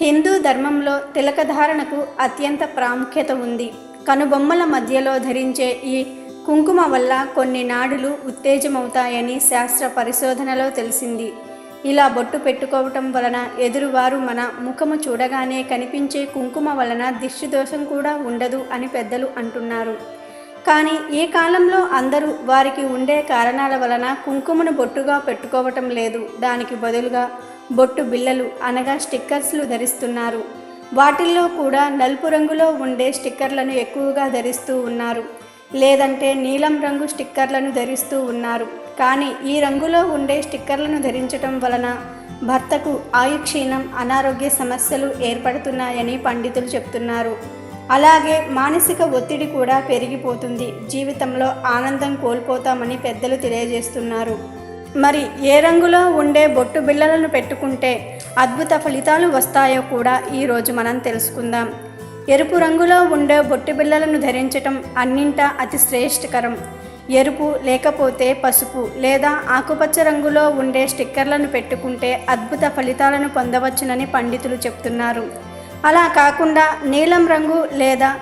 హిందూ ధర్మంలో తిలకధారణకు అత్యంత ప్రాముఖ్యత ఉంది. కనుబొమ్మల మధ్యలో ధరించే ఈ కుంకుమ వల్ల కొన్ని నాడులు ఉత్తేజమవుతాయని శాస్త్ర పరిశోధనలో తెలిసింది. ఇలా బొట్టు పెట్టుకోవటం వలన ఎదురువారు మన ముఖము చూడగానే కనిపించే కుంకుమ వలన దిష్టి దోషం కూడా ఉండదు అని పెద్దలు అంటున్నారు. కానీ ఈ కాలంలో అందరూ వారికి ఉండే కారణాల వలన కుంకుమను బొట్టుగా పెట్టుకోవటం లేదు. దానికి బదులుగా బొట్టు బిళ్ళలు అనగా స్టిక్కర్స్లు ధరిస్తున్నారు. వాటిల్లో కూడా నలుపు రంగులో ఉండే స్టిక్కర్లను ఎక్కువగా ధరిస్తూ ఉన్నారు. లేదంటే నీలం రంగు స్టిక్కర్లను ధరిస్తూ ఉన్నారు. కానీ ఈ రంగులో ఉండే స్టిక్కర్లను ధరించటం వలన భర్తకు ఆయుక్షీణం అనారోగ్య సమస్యలు ఏర్పడుతున్నాయని పండితులు చెప్తున్నారు. అలాగే మానసిక ఒత్తిడి కూడా పెరిగిపోతుంది. జీవితంలో ఆనందం కోల్పోతామని పెద్దలు తెలియజేస్తున్నారు. మరి ఏ రంగులో ఉండే బొట్టు బిళ్ళలను పెట్టుకుంటే అద్భుత ఫలితాలు వస్తాయో కూడా ఈరోజు మనం తెలుసుకుందాం. ఎరుపు రంగులో ఉండే బొట్టు బిళ్ళలను ధరించటం అన్నింటా అతి శ్రేష్ఠకరం ఎరుపు లేకపోతే పసుపు లేదా ఆకుపచ్చ రంగులో ఉండే స్టిక్కర్లను పెట్టుకుంటే అద్భుత ఫలితాలను పొందవచ్చునని పండితులు చెప్తున్నారు. అలా కాకుండా నీలం రంగు లేదా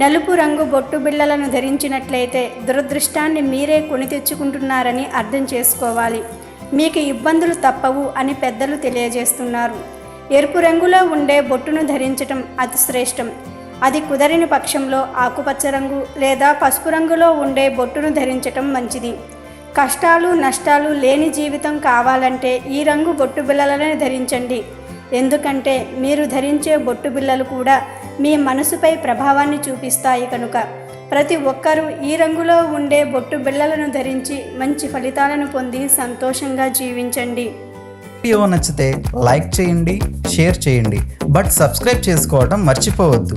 నలుపు రంగు బొట్టు బిళ్ళలను ధరించినట్లయితే దురదృష్టాన్ని మీరే కొని తెచ్చుకుంటున్నారని అర్థం చేసుకోవాలి. మీకు ఇబ్బందులు తప్పవు అని పెద్దలు తెలియజేస్తున్నారు. ఎరుపు రంగులో ఉండే బొట్టును ధరించటం అతి శ్రేష్టం. అది కుదరిన పక్షంలో ఆకుపచ్చ రంగు లేదా పసుపు రంగులో ఉండే బొట్టును ధరించటం మంచిది. కష్టాలు నష్టాలు లేని జీవితం కావాలంటే ఈ రంగు బొట్టు బిళ్ళలనే ధరించండి. ఎందుకంటే మీరు ధరించే బొట్టు బిళ్ళలు కూడా మీ మనసుపై ప్రభావాన్ని చూపిస్తాయి కనుక. ప్రతి ఒక్కరూ ఈ రంగులో ఉండే బొట్టు బిళ్ళలను ధరించి మంచి ఫలితాలను పొంది సంతోషంగా జీవించండి. వీడియో నచ్చితే లైక్ చేయండి షేర్ చేయండి. బట్ సబ్స్క్రైబ్ చేసుకోవడం మర్చిపోవద్దు.